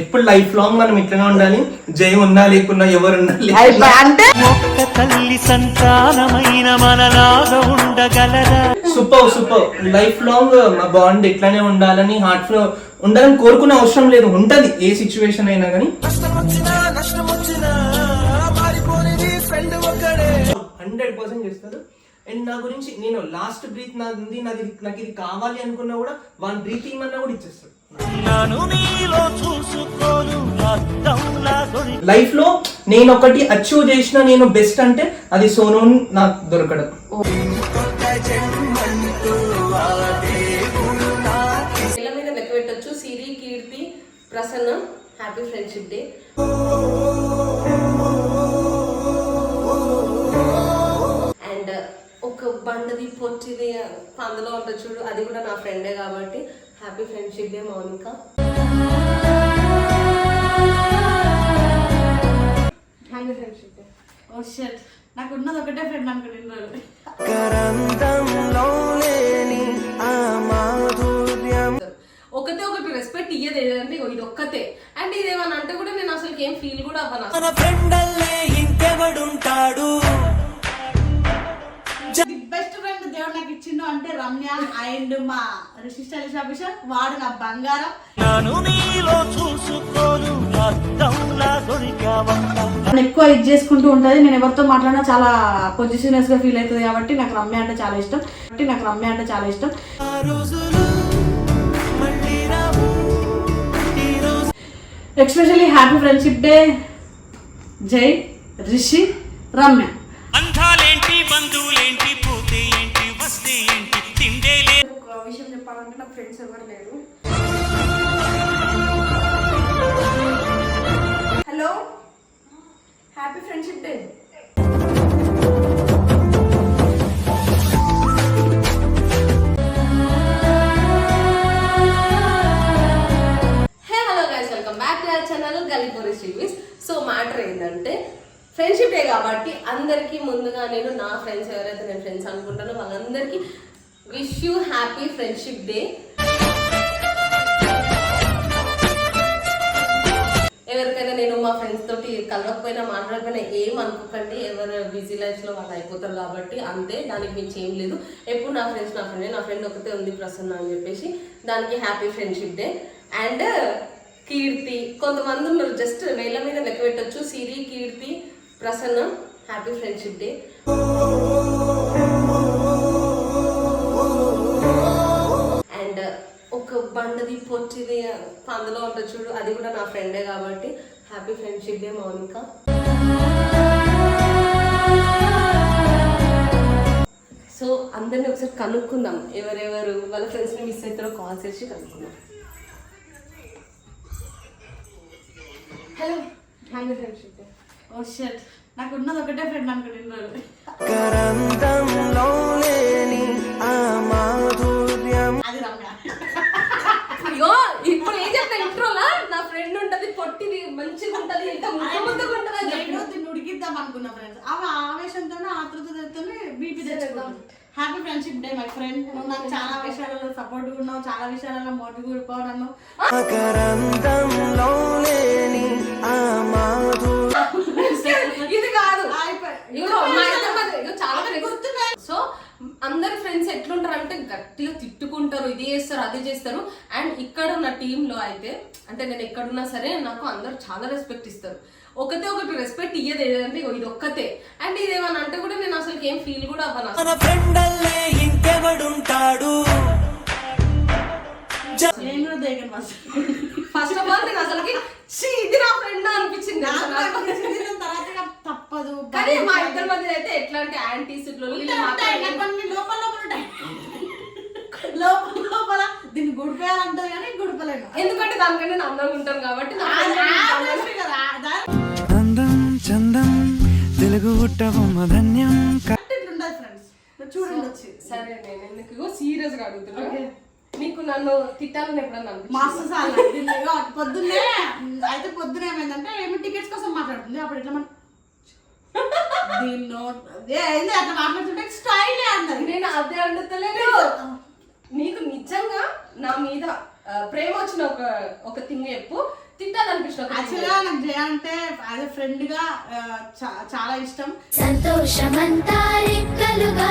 ఎప్పుడు life long మనం ఇట్లనే ఉండాలి? జై ఉన్నా లేకున్నా ఎవరు ఉన్నా లేకున్నా. అయిపోయి అంటే? ఒక్క తల్లి సంతానమైన మనలాగా ఉండగలరా సూపర్ సూపర్. లైఫ్ లాంగ్ మా బాండ్ ఇట్లానే ఉండాలని హార్ట్లో ఉండాలని కోరుకునే అవసరం లేదు. ఉంటది ఏ సిచ్యువేషన్ అయినా కానీ. హండ్రెడ్ పర్సెంట్ చేస్తారు. అండ్ నా గురించి నేను లాస్ట్ బ్రీత్ నాది ఉంది నాది నాకు ఇది కావాలి అనుకున్నా కూడా వన్ బ్రీత్ ఇమ్మన్నా కూడా ఇచ్చేస్తాడు లైఫ్లో నేను ఒకటి అచీవ్ చేసిన నేను బెస్ట్ అంటే అది సోను నాకు దొరకడం. పిల్ల మీద లెక్క పెట్టొచ్చు. Siri Keerthi Prasanna happy friendship day and ఒక బండది పొట్టిది అందులో ఉంటుంది చూడు అది కూడా నా ఫ్రెండే కాబట్టి happy friendship day Mounika happy friendship day ఓ షట్ నాకు ఉన్నది ఒకటే ఫ్రెండ్ అనుకుంటున్నాను ఒకతే ఒకటి రెస్పెక్ట్ ఇయ్యదు ఏదంటే ఇది ఒక్కతే. అండ్ ఇదేమని అంటే కూడా నేను అసలు ఏం ఫీల్ కూడా అవ్వను బెస్ట్ ఫ్రెండ్ దేవుడు నాకు ఇచ్చిండు అంటే రమ్య అండ్ మా సిస్టర్ ఎలిజాబిషన్ వాడు నా బంగారం. ఎక్కువ ఇది చేసుకుంటూ ఉంటుంది. నేను ఎవరితో మాట్లాడినా చాలా పొజిషనస్గా ఫీల్ అవుతుంది కాబట్టి నాకు రమ్య అంటే చాలా ఇష్టం. కాబట్టి నాకు రమ్య అంటే చాలా ఇష్టం. ఎక్స్పెషల్లీ హ్యాపీ ఫ్రెండ్షిప్ డే జై రిషి రమ్య. ఫ్రెండ్స్ ఎవరు లేరు? Hello? Happy friendship day. Hey hello channel గలీపోరీస్ so matter ఏంటంటే ఫ్రెండ్షిప్ డే కాబట్టి అందరికీ ముందుగా నేను నా ఫ్రెండ్స్ ఎవరైతే నేను ఫ్రెండ్స్ అనుకుంటానో వాళ్ళందరికీ wish you happy friendship day ఎవరికైనా నేను మా ఫ్రెండ్స్ తోటి కలవకపోయినా మాట్లాడకపోయినా ఏం అనుకోకండి. ఎవరు బిజీ లైఫ్లో వాళ్ళు అయిపోతారు కాబట్టి అంతే. దానికి మించి ఏం లేదు. ఎప్పుడు నా ఫ్రెండ్స్ నా ఫ్రెండ్ నా ఫ్రెండ్ ఒకతే ఉంది ప్రసన్న అని చెప్పేసి. దానికి happy friendship day and Keerthi కొంతమంది ఉన్నారు. జస్ట్ వేల మీద లెక్క పెట్టచ్చు. Siri Keerthi Prasanna happy friendship day బండది పొట్టిది అందులో ఉంటుంది చూడు. అది కూడా నా ఫ్రెండే కాబట్టి happy friendship day Mounika. So అందరిని ఒకసారి కనుక్కుందాం. ఎవరెవరు? వాళ్ళ ఫ్రెండ్స్ని మిస్ అవుతారో కాల్ చేసి కనుక్కుందాం. హలో హ్యాపీ ఫ్రెండ్షిప్ డే ఓ షట్ నాకు ఉన్నది ఒకటే ఫ్రెండ్ అనుకుంటున్నాను అది రమ్య. అయ్యో ఇప్పుడు ఏం చెప్తా? ఇంట్రోలా? నా ఫ్రెండ్ ఉంటది పొట్టిది మంచిగా ఉంటది ఎంత ముద్ద ముద్దగా ఉంటది. నేను ఉడికిద్దాం అనుకున్నా ఫ్రెండ్స్ ఆమె ఆవేశంతోనే ఆతృతతోనే బీపీ తెచ్చుకున్నాం happy friendship day my friend నువ్వు నాకు చాలా విషయాలలో సపోర్ట్ ఉన్నావు చాలా విషయాలలో మోటివ్ కూడా నన్ను. ఇది కాదు. ఇగో ఇగో చాలా సో అందరి ఫ్రెండ్స్ ఎట్లుంటారు అంటే గట్టిగా తిట్టుకుంటారు ఇది చేస్తారు అది చేస్తారు. అండ్ ఇక్కడ ఉన్న టీమ్లో అయితే అంటే నేను ఎక్కడున్నా సరే నాకు అందరు చాలా రెస్పెక్ట్ ఇస్తారు. ఒకతే ఒకటి రెస్పెక్ట్ ఇయ్యదు ఏదంటే ఇది ఒక్కతే. అండ్ ఇదేమని అంటే కూడా నేను అసలు ఏం ఫీల్ కూడా అవ్వను. ఫస్ట్ ఫస్ట్ ఆఫ్ ఆల్ నేను అసలుకి "ఛీ, ఇది నా ఫ్రెండ్ అనిపించింది తప్పదు. కానీ మా ఇద్దరి మధ్య అయితే ఎట్లా అంటే యాంటీస్ ఉంటాయి, ఉంటాయి. నాకు కొన్ని లోపల లోపల ఉంటాయి లోపల లోపల దీన్ని గుడిపేయాలంటది కానీ గుడిపలేను ఎందుకంటే దానికంటే అందంగా ఉంటాను కాబట్టి అందం? చందం తెలుగు ఉట్టబొమ్మ ధన్యం చూడండి సరే నేను ఎందుకు సీరియస్గా అడుగుతున్నా. నీకు నన్ను తిట్టాలని ఎప్పుడన్నా సార్ ఇగో పొద్దున్నే అయితే పొద్దున ఏమైందంటే ఏమి టికెట్స్ కోసం మాట్లాడుతుంది. అప్పుడు ఇట్లా మన దీన్నో అట్లా మాట్లాడుతుంటే? స్టైల్ అన్నది. నేను అదే అడుగుతలేదు నీకు నిజంగా నా మీద ప్రేమ వచ్చిన ఒక ఒక థింగ్ చెప్పు. తిట్టాలనిపించిన యాక్చువల్గా నాకు జయ అంటే యాజ్ ఎ ఫ్రెండ్గా చాలా ఇష్టం. సంతోషమంతా రెక్కలుగా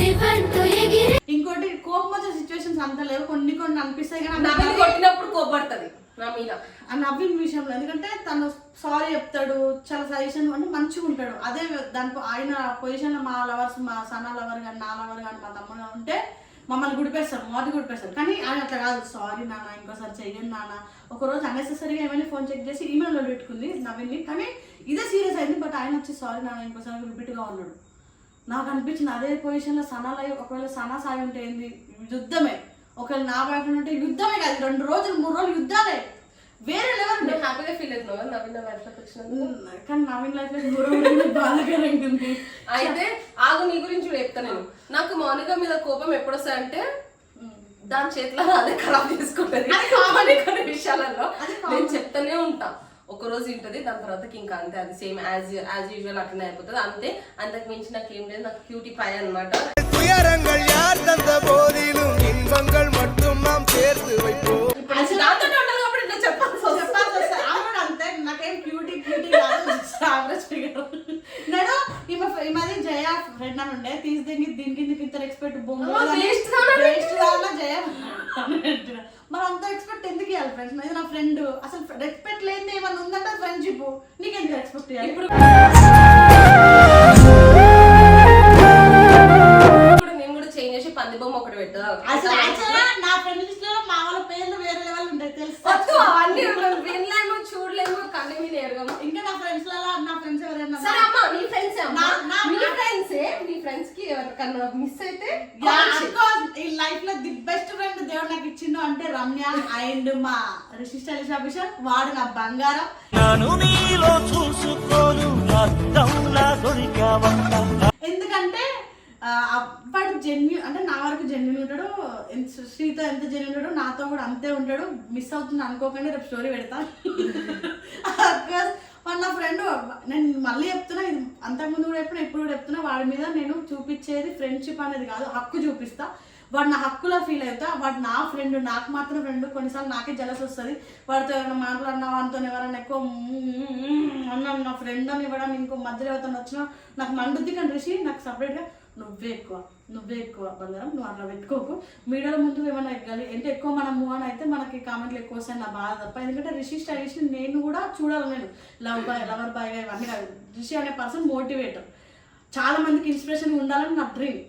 రివంటూ ఎగిరి ఇంకోటి కోపం వచ్చే సిచ్యువేషన్స్ అంత లేవు. కొన్ని కొన్ని అనిపిస్తాయి కానీ. నవ్విని కొట్టినప్పుడు కోపడుతుంది నా మీద. ఆ నవ్విన విషయంలో. ఎందుకంటే తను సారీ చెప్తాడు చాలా సజెషన్ అంటే మంచిగా ఉంటాడు. అదే దాని ఆయన పొజిషన్లో మా లవర్స్ మా సన్న లవర్ కానీ నా లవర్ కానీ మా తమ్ముడు ఉంటే మమ్మల్ని గుడిపేస్తారు మోది గుడిపేస్తారు. కానీ ఆయన అట్లా కాదు. సారీ నాన్న ఇంకోసారి చెయ్యండి నాన్న. ఒకరోజు అన్నెసెసరీగా ఏమైనా ఫోన్ చెక్ చేసి ఈమెయిల్లో పెట్టుకుంది నవ్వింది కానీ ఇదే సీరియస్ అయింది. బట్ ఆయన వచ్చి సారీ నాన్న ఇంకోసారి రిపీట్గా ఉన్నాడు. నాకు అనిపించింది అదే పొజిషన్లో సనాలు ఒకవేళ సనా సాయి ఉంటే ఏంది? యుద్ధమే. ఒకవేళ నా వైపు ఉంటే యుద్ధమే కాదు. రెండు రోజులు మూడు రోజులు యుద్ధాలే. వేరే లెవెల్ నేను హ్యాపీగా ఫీల్ అవుతున్నావా నవీన్ లైఫ్ కానీ నవీన్ లైఫ్లో అయితే ఆగు నీ గురించి చెప్తాను నేను. నాకు మౌనిక మీద కోపం ఎప్పుడు వస్తాయంటే దాని చేతిలో అదే ఖరాబ్ తీసుకుంటుంది కొన్ని విషయాలలో నేను చెప్తానే ఉంటా. ఒక రోజు ఉంటుంది దాని తర్వాత ఇంకా అంతే అది సేమ్ యాజ్ యాజ్ యూజువల్ అట్లనే అయిపోతుంది. అంతే అంతకు మించి నాకు ఏం లేదు నాకు క్యూటీ పై అనమాట ఇప్పుడు నేను ఈమె ఈ మధ్య జయ ఫ్రెండ్ అని ఉండే తీసి దీనికి దీనికి దీనికి ఇంత ఎక్స్పెక్ట్ జయ? మరి అంత ఎక్స్పెక్ట్ ఎందుకు ఇవ్వాలి ఫ్రెండ్స్ ఇది నా ఫ్రెండ్ అసలు రెస్పెక్ట్ లేని ఏమన్నా ఉందంటే ఫ్రెండ్షిప్ నీకెందుకు ఎక్స్పెక్ట్ ఇప్పుడు ఇప్పుడు స్టైలిష్ అభిషేక్ వాడు నా బంగారం. ఎందుకంటే వాడు జెన్యు అంటే నా వరకు జెన్యున్ ఉంటాడు శ్రీతో ఎంత జెన్యున్ ఉంటాడు నాతో కూడా అంతే ఉంటాడు. మిస్ అవుతుంది అనుకోకుండా రేపు స్టోరీ పెడతా. Because వాడు నా ఫ్రెండ్ నేను మళ్ళీ చెప్తున్నా ఇది అంతకుముందు కూడా చెప్తున్నా ఇప్పుడు కూడా చెప్తున్నా వాడి మీద నేను చూపించేది ఫ్రెండ్షిప్ అనేది కాదు హక్కు చూపిస్తా. వాడు నా హక్కులో ఫీల్ అవుతా వాడు నా ఫ్రెండ్ నాకు మాత్రం ఫ్రెండ్ కొన్నిసార్లు నాకే జలస్ వస్తుంది. వాడితో ఎవరైనా మాట్లాడినా వాడితో ఎవరైనా ఎక్కువ అన్నాను నా ఫ్రెండ్ అని ఇవ్వడం ఇంకో మధ్యలో ఎవరితో వచ్చినా నాకు మండుద్ది కానీ రిషి నాకు సపరేట్గా నువ్వే ఎక్కువ నువ్వే ఎక్కువ బంగారం నువ్వు అట్లా పెట్టుకోకు. మీడియాలో ముందు ఏమైనా ఎక్కాలి. అంటే ఎక్కువ మనం మూవ్ అని అయితే మనకి కామెంట్లు ఎక్కువ వస్తాయి నా బాధ తప్ప. ఎందుకంటే రిషి స్టైలిష్ నేను కూడా చూడాలి నేను. లవ్ బాయ్ లవర్ బాయ్ ఇవన్నీ కాదు. రిషి అనే పర్సన్ మోటివేటర్ చాలా మందికి ఇన్స్పిరేషన్ ఉండాలని నా డ్రీమ్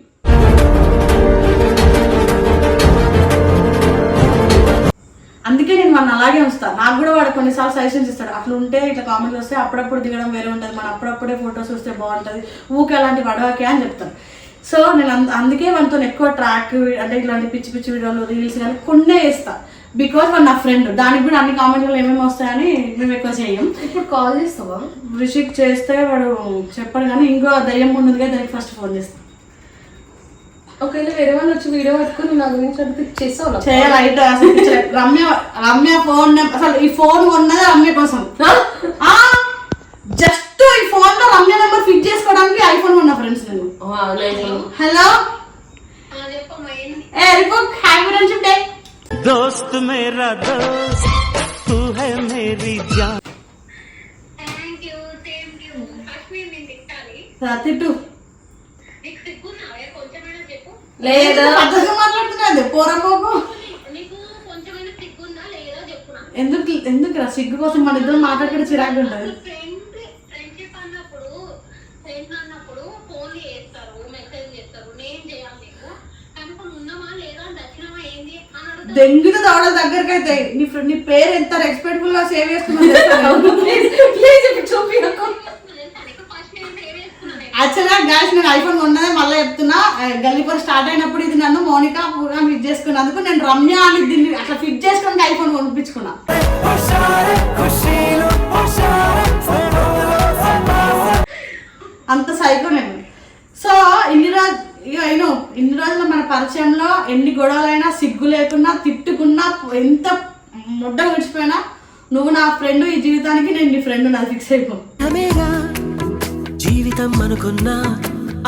అందుకే నేను వాడిని అలాగే ఉంచుతాను నాకు కూడా వాడు కొన్నిసార్లు సజెషన్స్ ఇస్తాడు. అట్లా ఉంటే ఇట్లా కామెంట్లు వస్తే అప్పుడప్పుడు దిగడం వేరే ఉంటుంది. మనం అప్పుడప్పుడే ఫొటోస్ వస్తే బాగుంటుంది. ఊకే అలాంటి వడవకే అని చెప్తాను సో నేను అంద- అందుకే వాటితో ఎక్కువ ట్రాక్ అంటే ఇలాంటి పిచ్చి పిచ్చి వీడియోలు రీల్స్ కానీ కొన్నే వేస్తా బికాస్ వాడు నా ఫ్రెండ్ దానికి కూడా అన్ని కామెంట్లు ఏమేమి వస్తాయని మేము ఎక్కువ చేయం. ఇప్పుడు కాల్ చేస్తావా? రిషిక్ చేస్తే వాడు చెప్పడు కానీ ఇంకో దయ్యం ముందుగా దానికి ఫస్ట్ ఫోన్ చేస్తాను ఒకవేళ వేరే వాళ్ళు వచ్చి వీడియో పట్టుకుని నా గురించి అడిగితే చేస్తావు చేయాలి రైట్ అసలు పిచ్చలే. రమ్య రమ్య ఫోన్ నెం- అసలు ఈ ఫోన్ ఉన్నది రమ్య కోసం జస్ట్ ఈ ఫోన్ లో రమ్య నెంబర్ ఫిట్ చేసుకోవడానికి ఐఫోన్ కొన్నా ఫ్రెండ్స్ నేను హలో ఏ రిపోర్ట్ హ్యాపీ ఫ్రెండ్షిప్ డే दोस्त मेरा दोस्त तू है मेरी जान thank you same you first నేను నేను తిట్టాలి తిట్టు లేదా? లేదా చెప్పు నాకు ఎందుకు ఎందుకు రా సిగ్గు కోసం మన ఇద్దరు మాట్లాడుకుంటే చిరాకు ఉంటుంది ఫ్రెండ్ ఫ్రెండ్షిప్ అన్నప్పుడు ఫ్రెండ్స్ అన్నప్పుడు ఫోన్ చేస్తారు మెసేజ్ చేస్తారు నేను చేయాలి నీకు. కనుక ఉన్నామా లేదా? దక్షిణమా? ఏంది? అని అడుగుతా దెంగిన దవడ దగ్గరికి అయితే నీ ఫ్రెండ్ నీ పేరు ఎంత రెస్పెక్ట్ఫుల్గా సేవ్ చేసుకున్నావు ప్లీజ్ ఇప్పుడు చూపించకు తనకి ఫస్ట్ నేను సేవ్ చేసుకున్నాను యాక్చువల్గా గ్యాస్ నేను ఐఫోన్ ఉన్నదే మళ్ళీ చెప్తున్నా. గల్లీపూర్ స్టార్ట్ అయినప్పుడు ఇది నన్ను మోనికా పూగా ఫిట్ చేసుకున్నందుకు నేను రమ్య అని దీన్ని అట్లా ఫిట్ చేసుకోవడానికి ఐఫోన్ కొనిపించుకున్నా. అంత సైకో నేను. సో ఇన్ని రోజు ఇక అయినో ఇన్ని రోజులు మన పరిచయంలో ఎన్ని గొడవలైనా సిగ్గు లేకున్నా తిట్టుకున్నా ఎంత ముడ్డ విడిచిపోయినా నువ్వు నా ఫ్రెండ్ ఈ జీవితానికి నేను నీ ఫ్రెండ్ నాది ఫిక్స్ అయిపోయి అనుకున్నా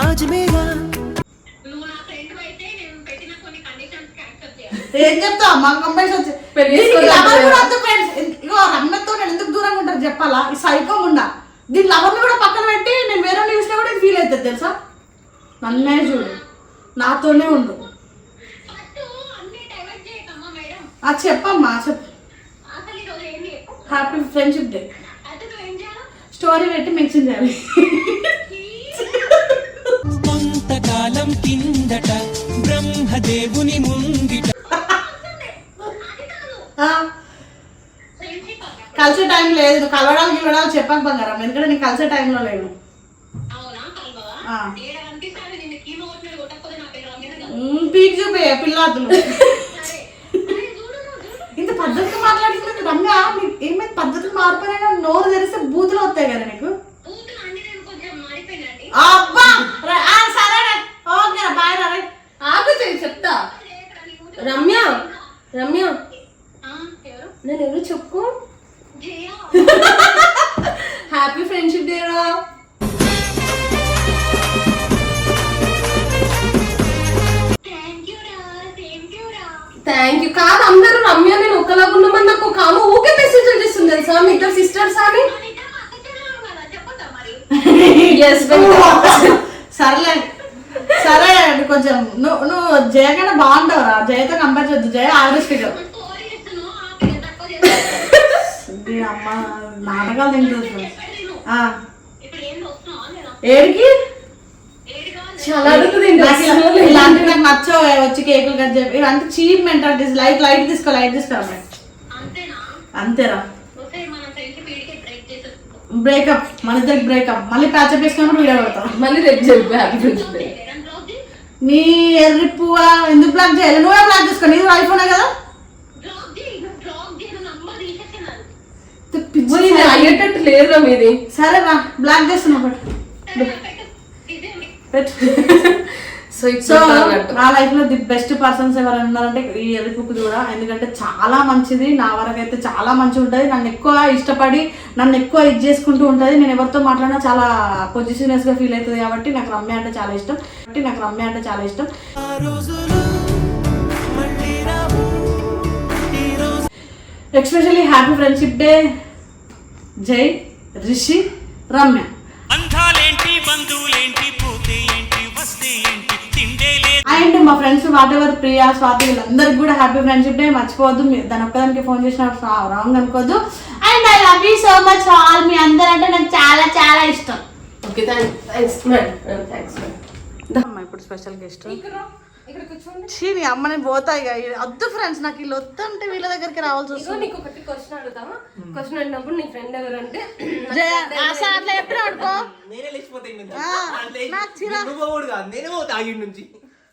ఆజ్ మేరా ఏం చెప్తావు? మా కంపెనీస్ వచ్చి ఇగో రమ్యతో నేను ఎందుకు దూరంగా ఉంటారు చెప్పాలా? ఈ సైకో ఉండా దీని లవర్ని కూడా పక్కన పెట్టి నేను వేరే చూసినా కూడా ఫీల్ అవుతుంది తెలుసా? నన్నే చూడు. నాతోనే ఉండు. చెప్పమ్మా చెప్పు. హ్యాపీ ఫ్రెండ్షిప్ డే స్టోరీ పెట్టి మెన్షన్ చేయాలి. కొంతకాలం కిందట బ్రహ్మదేవుని ముంగిట. కలిసే టైం లేదు. నువ్వు కలవడాలు గిలవడాలు చెప్పక బంగారం. ఎందుకంటే నేను కలిసే టైంలో లేను. పీక్ చూపే సరే చూడు ఇంత పద్ధతిగా మాట్లాడుతుంది రమ్య. నీకు ఏమైంది పద్ధతులు మారిపోయినా నోరు తెరిస్తే బూతులు వస్తాయి కదా నీకు. అబ్బా! రే- ఆ, సరేనే ఓకే బాయ్ రే ఆగు చెప్తా. రమ్య రమ్య. నేను ఎవరు చెప్పు? హ్యాపీ ఫ్రెండ్షిప్ డే రా. థ్యాంక్ యూ కాదు అందరూ రమ్య నేను ఒకలాగా ఉన్నామని నాకు ఒక ఆమె ఊకే మెసేజ్ చేస్తుంది తెలుసా? మీ ఇద్దరు సిస్టర్స్ అని? ఎస్ సర్లే. సరే అండి కొంచెం నువ్వు నువ్వు జయ కన్నా బాగుంటావురా. జయతో కంపేర్ చేయొద్దు. జయ ఆవరేజ్ ఫిగర్ అమ్మ? నాటకాలు తింటుంది. ఏడికి? అడుగుతుంది నాకు ఇలా- ఇలాంటివి నాకు నచ్చవు. వచ్చి కేకులు కట్ చెప్పి ఇవంతా చీప్ మెంటాలిటీస్ లైట్ లైట్ తీసుకో లైట్ తీసుకోరా అంతేనా? అంతేరా బ్రేకప్ మన ఇద్దరికి బ్రేకప్ మళ్ళీ ప్యాచప్ వేసుకున్నప్పుడు వీడియో పెడతాం. మళ్ళీ రేపు చెప్పు హ్యాపీ ఫ్రెండ్షిప్ డే వేరే బ్లాగ్ చేయి నీ ఎర్రి పువ్వా? ఎందుకు బ్లాక్ చేయాలి? నువ్వే బ్లాక్ చేసుకో. నీది ఐఫోనే కదా? ఇది అయ్యేటట్టు లేదురా మీది. సరే రా బ్లాక్ చేస్తున్నా ఇదే పెట్టు. సో సో నా లైఫ్లో ది బెస్ట్ పర్సన్స్ ఎవరైనా ఉన్నారంటే ఈ ఎరుపుకు కూడా. ఎందుకంటే చాలా మంచిది. నా వరకు అయితే చాలా మంచిగా ఉంటుంది. నన్ను ఎక్కువ ఇష్టపడి నన్ను ఎక్కువ ఇది చేసుకుంటూ ఉంటుంది. నేను ఎవరితో మాట్లాడినా చాలా పొజిషనస్గా ఫీల్ అవుతుంది కాబట్టి నాకు రమ్య అంటే చాలా ఇష్టం. కాబట్టి నాకు రమ్య అంటే చాలా ఇష్టం. ఎక్స్పెషల్లీ హ్యాపీ ఫ్రెండ్షిప్ డే జై రిషి రమ్య. మా friends whatever Priya Swathi వీళ్ళందరికీ కూడా హ్యాపీ ఫ్రెండ్షిప్ డే మర్చిపోవద్దు. మీ- దాని ఒక్కదానికి ఫోన్ చేసిన రాంగ్ అనుకోవద్దు. And I love you so much all మీ అందరంటే నాకు చాలా చాలా ఇష్టం. ఓకే థ్యాంక్స్ ఇప్పుడు స్పెషల్ గెస్ట్ ఇక్కడ ఇక్కడ కూర్చోండి. చీ నీ అమ్మని పోతా ఇక. వద్దు ఫ్రెండ్స్ నాకు వీళ్ళు వద్దంటే వీళ్ళ దగ్గరికి రావాల్సి ఇగో వస్తుంది. నీకు ఒకటి క్వశ్చన్ అడుగుతావా క్వశ్చన్ అడిగినప్పుడు నీ ఫ్రెండ్ జయ అసలు అట్లా చెప్పినా అనుకో. నేనే లేచిపోతాయి ఆ, నాకు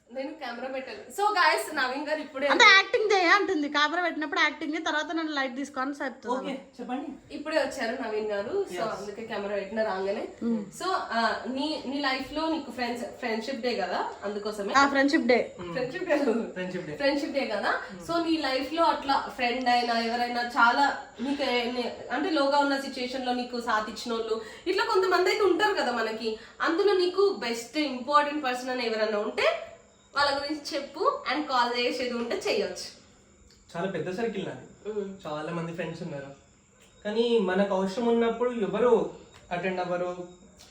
నేనే కెమెరా పెట్టాలి సో గాయస్ నవీన్ గారు ఇప్పుడే అంటే యాక్టింగ్ చేయ అంటుంది. కాపర పెట్టినప్పుడు యాక్టింగ్ తర్వాత నన్ను లైట్ తీసుకొని ఓకే చెప్తుంది చెప్పండి. ఇప్పుడే వచ్చారు నవీన్ గారు. సో అందుకే కెమెరా పెట్టిన రాగానే. సో ఆ, నీ నీ లైఫ్లో నీకు ఫ్రెండ్స్ ఫ్రెండ్షిప్ డే కదా అందుకోసమే. ఆ friendship day friendship day friendship day friendship day కదా? సో నీ లైఫ్లో అట్లా ఫ్రెండ్ అయినా ఎవరైనా చాలా నీకు అంటే లోగా ఉన్న సిచ్యుయేషన్లో నీకు సాత్ ఇచ్చిన వాళ్ళు ఇట్లా కొంతమంది అయితే ఉంటారు కదా మనకి. అందులో నీకు బెస్ట్ ఇంపార్టెంట్ పర్సన్ అని ఎవరైనా ఉంటే వాళ్ళ గురించి చెప్పు అండ్ కాల్ చేసేది ఉంటే చెయ్యొచ్చు చాలా పెద్ద సర్కిల్ నాది. చాలా మంది ఫ్రెండ్స్ ఉన్నారు. కానీ మనకు అవసరం ఉన్నప్పుడు ఎవరు అటెండ్ అవ్వరు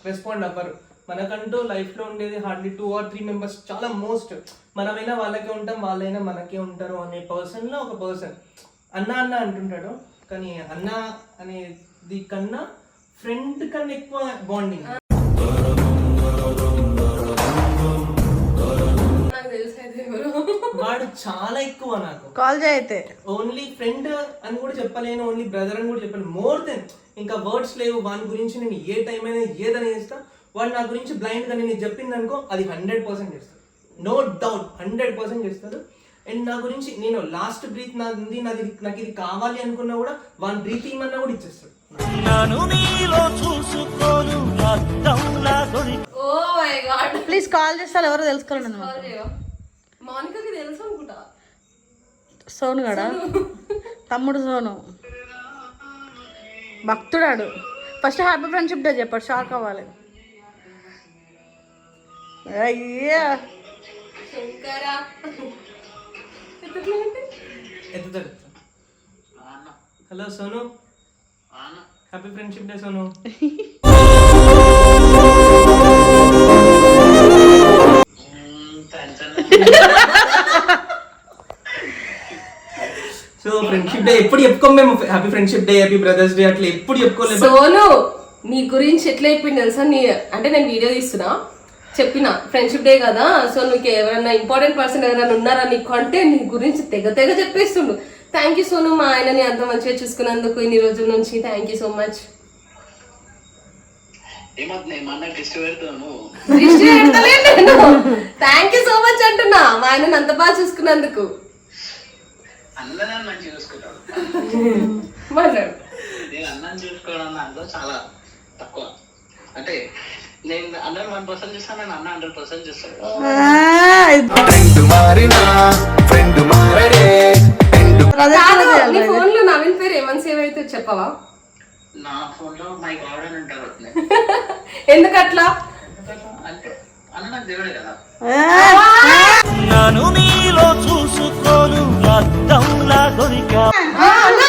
రెస్పాండ్ అవ్వరు. మనకంటూ లైఫ్లో ఉండేది hardly two or three members చాలా మోస్ట్ మనమైనా వాళ్ళకే ఉంటాం వాళ్ళైనా మనకే ఉంటారు అనే పర్సన్లో ఒక పర్సన్ అన్న అన్న అంటుంటాడు. కానీ అన్న అనేది కన్నా ఫ్రెండ్ కన్నా ఎక్కువ బాండింగ్ వాడు చాలా ఎక్కువ నాకు. కాల్ చేయ అయితే. ఓన్లీ ఫ్రెండ్ అని కూడా చెప్పలేను ఓన్లీ బ్రదర్ అని కూడా చెప్పలేను. మోర్ దెన్ ఇంకా వర్డ్స్ లేవు వాని గురించి నేను ఏ టైం అయినా ఏదని చేస్తా. వాడు నా గురించి బ్లైండ్గా నేను చెప్పింది అనుకో అది హండ్రెడ్ పర్సెంట్ చేస్తాడు. నో డౌట్ హండ్రెడ్ పర్సెంట్ చేస్తాడు. అండ్ నా గురించి నేను లాస్ట్ బ్రీత్ నాది ఉంది నాది నాకు ఇది కావాలి అనుకున్నా కూడా వాని బ్రీత్ ఇమ్మన్నా కూడా ఇచ్చేస్తాడు. ప్లీజ్ కాల్ చేస్తారు ఎవరో తెలుసుకోవాలండి మౌనికకి తెలుసు అనుకుంటా. సోను గడా? తమ్ముడు సోను. భక్తుడాడు. ఫస్ట్ హ్యాపీ ఫ్రెండ్షిప్ డే చెప్పాడు షాక్ అవ్వాలి. అయ్యా. శంకరా. ఎత్తుట్లేంటి ఎత్తుతాడు hello Sonu. Happy friendship day Sonu. So friendship day ఎప్పుడు చెప్పుకోం మేము? Happy friendship day happy brothers day అట్లా ఎప్పుడు చెప్పుకోలేదు సోను నీ గురించి ఎట్లా చెప్పింది తెలుసా? నీ అంటే నేను వీడియో తీస్తున్నా. చెప్పిన ఫ్రెండ్షిప్ డే కదా సో నీకు ఎవరైనా ఇంపార్టెంట్ పర్సన్ ఎవరైనా ఉన్నారా? నీకు అంటే నీ గురించి తెగ తెగ చెప్పేస్తుండు. థ్యాంక్ యూ సోను మా ఆయనని అంత మంచిగా చూసుకున్నందుకు ఇన్ని రోజుల నుంచి. Thank you so much thank you so much అంటున్నా. మా ఆయనని అంత బాగా చూసుకున్నందుకు. నేను అన్నం చూసుకోవడం దాంట్లో చాలా తక్కువ. అంటే నేను అందరం వన్ పర్సెంట్ చూస్తాను నేను అన్న హండ్రెడ్ పర్సెంట్ చూస్తాను. ఫ్రెండ్ మారినా ఫ్రెండ్ మారడే ఫ్రెండ్ కాదు, నీ ఫోన్లో నవీన్ పేరు ఏమని సేవ్ అయితే చెప్పవా? నా ఫోన్లో మై గాడ్ అని ఉంటారు ఎందుకు అట్లా అంటే అన్న దేవుడే కదా. నన్ను నీలో చూసుకోను అద్దంలా దొరికా.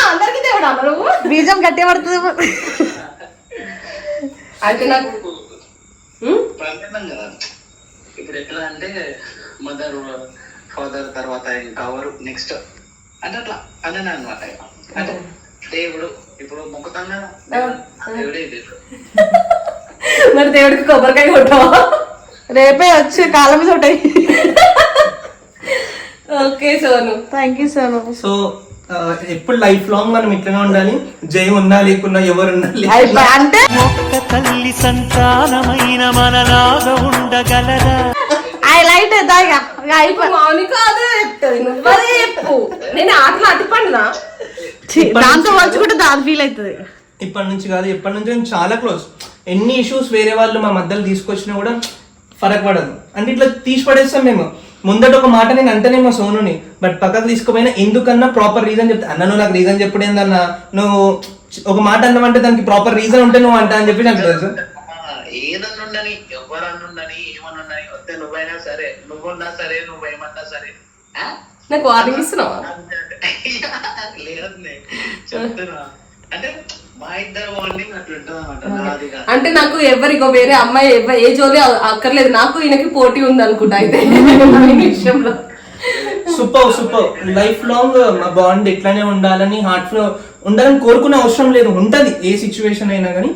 అందరికి దేవుడా నువ్వు బీజం గట్టి పడుతుంది. అయితే నాకు ఉం? ప్రకటన కదా. ఇప్పుడు ఎట్లా అంటే మదర్ ఫాదర్ తర్వాత ఇంకా ఎవరు? నెక్స్ట్ అంటే అట్లా అన్న అనమాట అంటే దేవుడు ఇప్పుడు మొక్కుతాం కదా ఆ దేవుడే దేవుడు మరి దేవుడికి కొబ్బరికాయ కొట్టావా? రేపే వచ్చి కాళ్ళ మీద ఉంటాయి okay Sonu. Thank you Sonu. So ఎప్పుడు లైఫ్ లాంగ్ మనం ఇట్లనే ఉండాలి? జై ఉన్నా లేకున్నా ఎవరు అంటే? ఒక్క తల్లి సంతానమైన మనలాగా ఉండగలరా ఐ లైట్ దాగా అయిపోయి మౌనిక అదే చెప్తుంది నువ్వదే చెప్పు. నేను ఆటలు అతిపడినా దాంతో పోల్చుకుంటే దాని ఫీల్ అవుతుంది. ఇప్పటి నుంచి కాదు ఎప్పటి నుంచి నేను చాలా క్లోజ్ ఎన్ని ఇష్యూస్ వేరే వాళ్ళు మా మధ్యలో తీసుకొచ్చినా కూడా ఫరక్ పడదు. అంటే ఇట్లా తీసి పడేస్తాం మేము. ముందట ఒక మాట నేను అంటేనే మా సోనుని బట్ పక్కకు తీసుకుపోయినా ఎందుకన్నా ప్రాపర్ రీజన్ చెప్తా అన్న నువ్వు నాకు రీజన్ చెప్పుడు ఏందన్నా? నువ్వు ఒక మాట అన్నావంటే దానికి ప్రాపర్ రీజన్ ఉంటే నువ్వు అంటా అని చెప్పి నాకు తెలుసు. ఏదన్నా ఉండని ఎవరన్నా ఉండని ఏమన్నా ఉండని వస్తే నువ్వైనా సరే నువ్వున్నా సరే నువ్వేమన్నా సరే ఆ? నాకు వార్నింగ్ ఇస్తున్నావా? అంటే మా ఇద్దరు అట్లుంటుంది నాకు ఎవరికో వేరే అమ్మాయి ఏ జోలి అక్కర్లేదు. నాకు ఈయనకి పోటీ ఉంది అనుకుంటా అయితే విషయంలో. Super super. లైఫ్ లాంగ్ మా బాండ్ ఎట్లానే ఉండాలని హార్ట్ ఉండాలని కోరుకునే అవసరం లేదు. ఉంటది. ఏ సిచ్యువేషన్ అయినా కానీ.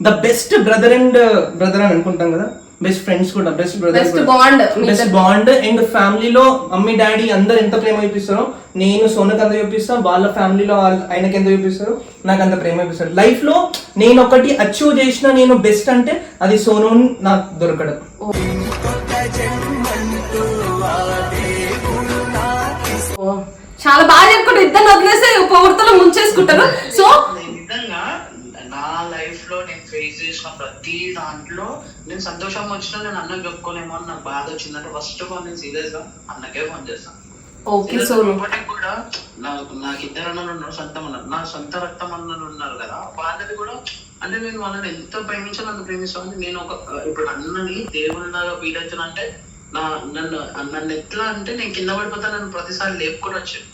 The best brother and brother అని అనుకుంటాం కదా? బెస్ట్ ఫ్రెండ్స్ కూడా best brother best bond best bond and ఫ్యామిలీలో మమ్మీ డాడీ అందరు ఎంత ప్రేమ చూపిస్తారో నేను సోనకు అంత చూపిస్తా వాళ్ళ ఫ్యామిలీలో వాళ్ళ- ఆయనకి ఎంత చూపిస్తారో నాకు అంత ప్రేమ చూపిస్తారు లైఫ్లో నేను ఒకటి అచీవ్ చేసిన నేను బెస్ట్ అంటే అది సోను నాకు దొరకడం. చాలా బాగా చెప్పుకుంటారు. ఇద్దరు వదిలేస్తే పొగడతలో ముంచేసుకుంటారు. సో నా లైఫ్లో నేను ఫేస్ చేసిన ప్రతి దాంట్లో నేను సంతోషం వచ్చినా నేను అన్నకు చెప్పుకోలేమో అని నాకు బాధ వచ్చిందంటే ఫస్ట్ ఆఫ్ ఆల్ నేను సీరియస్గా అన్నకే ఫోన్ చేస్తాను ఓకే సోను ఇప్పటికి కూడా నాకు నాకు ఇద్దరు అన్నలు ఉన్నారు సొంతం అన్నారు నా సొంత రక్తం అన్నలు ఉన్నారు కదా. వాళ్ళది కూడా అంటే నేను వాళ్ళని ఎంత ప్రేమించాలో అంత ప్రేమిస్తాను. నేను ఒక ఇప్పుడు అన్నని దేవుళ్ళగా పీడించానంటే నా నన్ను నన్ను ఎట్లా అంటే నేను కింద పడిపోతా నన్ను ప్రతిసారి లేపుకొని వచ్చాను.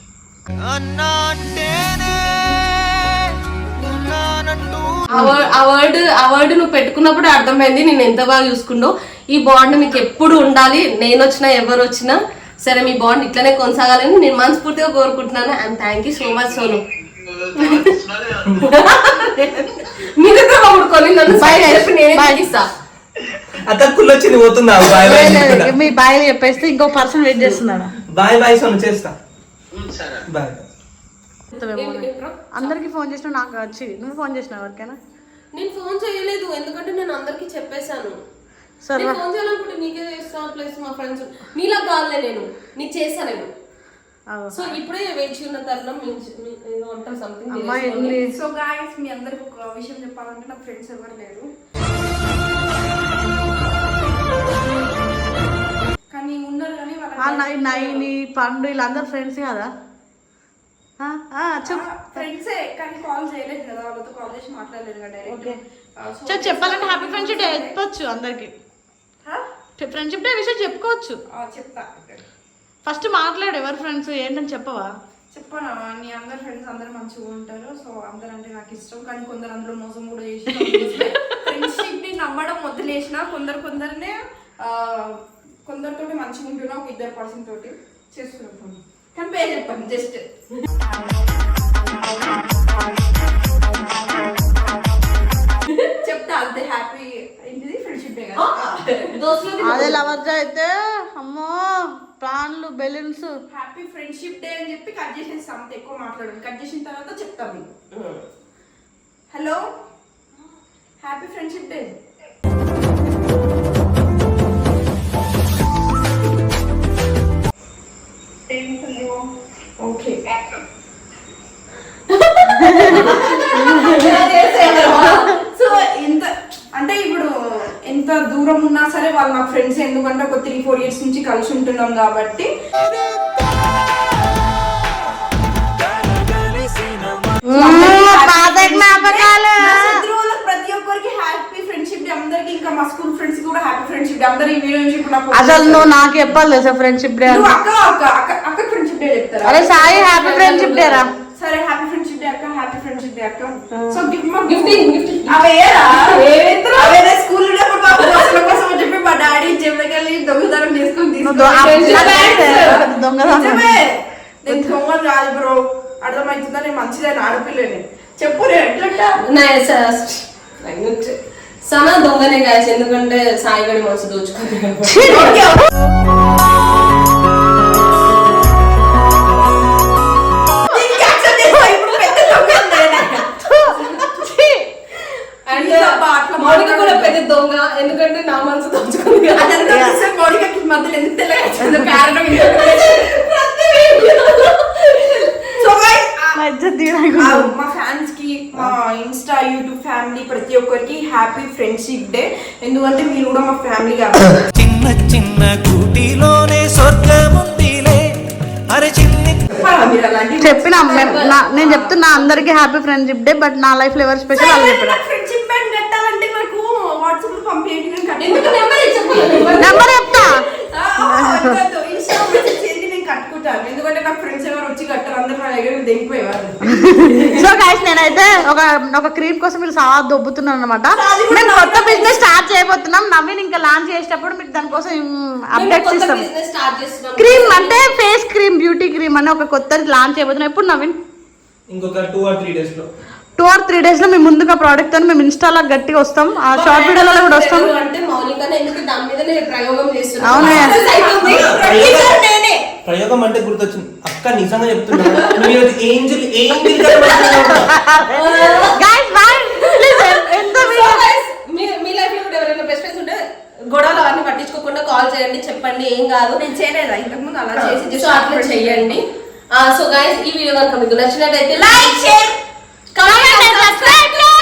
అన్నా అంటేనే ఉన్నానంటూ ఆ word- ఆ వర్డ్ ఆ వర్డ్ నువ్వు పెట్టుకున్నప్పుడు అర్థమైంది నేను ఎంత బాగా చూసుకుందో ఈ బాండ్ మీకు ఎప్పుడు ఉండాలి నేను వచ్చినా ఎవరు వచ్చినా సరే మీ బాండ్ ఇట్లనే కొనసాగాలని నేను మనస్ఫూర్తిగా కోరుకుంటున్నాను. And thank you so much Sonu. మీ దగ్గర ఒకడు కొని నన్ను సైడ్ చెప్పి నేనే తీస్తా అత్త కుళ్ళొచ్చింది పోతుందా? బాయ్ బాయ్ మీ బాయ్ చెప్పేస్తే ఇంకో పర్సన్ వెయిట్ చేస్తున్నాడు. బాయ్ బాయ్ సోను చేస్తా. సరే. బాయ్ అందరికి ఫోన్ చేసిన నాకు వచ్చి. నువ్వు ఫోన్ చేసినావు ఎవరికైనా? నేను ఫోన్ చేయలేదు ఎందుకంటే నేను అందరికి చెప్పేశాను. సరే ఫోన్ చేయాలనుకుంటే నీకే చేస్తా ప్లస్ మా ఫ్రెండ్స్. నీలా కాదులే నేను. నీకు చేస్తా నేను. సో ఇప్పుడే వేచి ఉన్న తరుణం అంటారు సంథింగ్ సో గాయస్ మీ అందరికి ఒక విషయం చెప్పాలంటే నాకు ఫ్రెండ్స్ ఎవరు లేరు. కానీ ఉన్నారు కానీ ఆ నై నైని పండు వీళ్ళందరూ ఫ్రెండ్స్ కదా? ఫ్రెండ్సే కానీ కాల్ చేయలేదు కదా వాళ్ళతో కాల్ చేసి మాట్లాడలేదు కదా డైరెక్ట్ చెప్పాలంటే హ్యాపీ ఫ్రెండ్షిప్ డే చెప్పొచ్చు అందరికి. ఫ్రెండ్షిప్ డే విషయం చెప్పుకోవచ్చు. చెప్తా ఫస్ట్ మాట్లాడు ఎవరు ఫ్రెండ్స్ ఏంటని చెప్పవా? చెప్పనా? నీ అందరు ఫ్రెండ్స్ అందరు మంచిగా ఉంటారు సో అందరు అంటే నాకు ఇష్టం కానీ కొందరు అందులో మోసం కూడా చేసి ఫ్రెండ్షిప్ని నమ్మడం వదిలేసిన కొందరు కొందరినే ఆ, కొందరితోటి మంచిగా ఉంటున్నా ఒక ఇద్దరు పర్సన్ తోటి చేస్తున్నాను కానీ పేరు చెప్పండి జస్ట్. చెప్తా అంతే హ్యాపీ ఏంటిది ఫ్రెండ్షిప్ డే కదా. దోస్తులు అదే లవర్స్ అయితే అమ్మో ప్లాన్లు బెలూన్స్. హ్యాపీ ఫ్రెండ్షిప్ డే అని చెప్పి కట్ చేసేస్తాం అంత ఎక్కువ మాట్లాడండి కట్ చేసిన తర్వాత చెప్తాం మీకు. Hello happy friendship day okay so ఇంత అంటే ఇప్పుడు ఎంత దూరం ఉన్నా సరే వాళ్ళు నా ఫ్రెండ్స్ ఎందుకంటే ఒక త్రీ ఫోర్ ఇయర్స్ నుంచి కలిసి ఉంటున్నాం కాబట్టి. ప్రతి ఒక్కరికి హ్యాపీ ఫ్రెండ్షిప్ డే అందరికి ఇంకా మా స్కూల్ ఫ్రెండ్స్ కూడా హ్యాపీ ఫ్రెండ్షిప్ డే అందరు ఈ వీడియో నుంచి అసలు నువ్వు నాకు చెప్పాలి ఫ్రెండ్షిప్ డే అక్క అక్క. ఫ్రెండ్షిప్ డే చెప్తారా? అరే సాయి హ్యాపీ ఫ్రెండ్షిప్ డే రా సరే హ్యాపీ ఫ్రెండ్షిప్ డే అక్క హ్యాపీ ఫ్రెండ్షిప్ డే అక్క. సో గిఫ్ట్ మా Gifting, gifting. అవేరా అవేరా స్కూల్ ఉన్నప్పుడు మా దోస్తుల కోసం అని చెప్పి మా డాడీ చెవులకెళ్ళి దొంగతనం చేసుకొని తీసుకొని దొంగతనం. నేను దొంగలు కాదు బ్రో. అర్థమవుతుందా? నేను మంచిదని ఆడపిల్లని. చెప్పు రే ఎట్లంటా? సనా దొంగనే గాయస్ ఎందుకంటే సాయిగడి మనసు దోచుకుంది మౌనిక కూడా. పెద్ద దొంగ ఎందుకంటే నా మనసు దోచుకుంది మౌనికకి మధ్యలో ఎందుకు కారణం మా ఫ్యాన్స్కి మా ఇన్స్టా యూట్యూబ్ ఫ్యామిలీ ప్రతి ఒక్కరికి హ్యాపీ ఫ్రెండ్షిప్ డే ఎందుకంటే మీరు కూడా మా ఫ్యామిలీ చిన్న చిన్న కూటిలోనే అలాంటి చెప్పిన నేను చెప్తున్నా అందరికి హ్యాపీ ఫ్రెండ్షిప్ డే బట్ నా లైఫ్లో ఎవరు స్పెషల్ వాళ్ళు చెప్పిన దగ్గర దిగిపోయేవారు సో గైస్ నేనైతే ఒక ఒక క్రీమ్ కోసం మీరు చాలా దొబ్బుతున్నాను అనమాట మేము కొత్త బిజినెస్ స్టార్ట్ చేయబోతున్నాం. నవీన్ ఇంకా లాంచ్ చేసేటప్పుడు మీకు దానికోసం అప్డేట్స్ ఇస్తాం. క్రీమ్ అంటే ఫేస్ క్రీమ్ బ్యూటీ క్రీమ్ అని ఒక కొత్తది లాంచ్ చేయబోతున్నాం. ఎప్పుడు నవీన్? ఇంకొక టూ ఆర్ త్రీ డేస్లో. టూ ఆర్ త్రీ డేస్లో మేము ముందుగా ప్రోడక్ట్తో మేము ఇన్స్టాలో గట్టిగా వస్తాం. ఆ షార్ట్ వీడియోలలో కూడా వస్తాం. అంటే ఎందుకు దాని మీదనే ప్రయోగం చేస్తున్నాను. అవునే. ప్రయోగం- అంటే గుర్తొచ్చింది. అక్క నిజంగా చెప్తున్నా. మీరు ఏంజిల్ ఏంజిల్ గైస్ బాయ్ ఎంత So video- guys, మీ మీ లైఫ్లో ఎవరైనా బెస్ట్ ఫ్రెండ్స్ ఉంటే గొడవలు అవన్నీ పట్టించుకోకుండా కాల్ చేయండి చెప్పండి ఏం కాదు. నేను చేయలేదా? ఇంతకుముందు అలా చేసి సో అట్లా చెయ్యండి సో గైస్ ఈ వీడియో కనుక మీకు నచ్చినట్టయితే like share Comment and subscribe to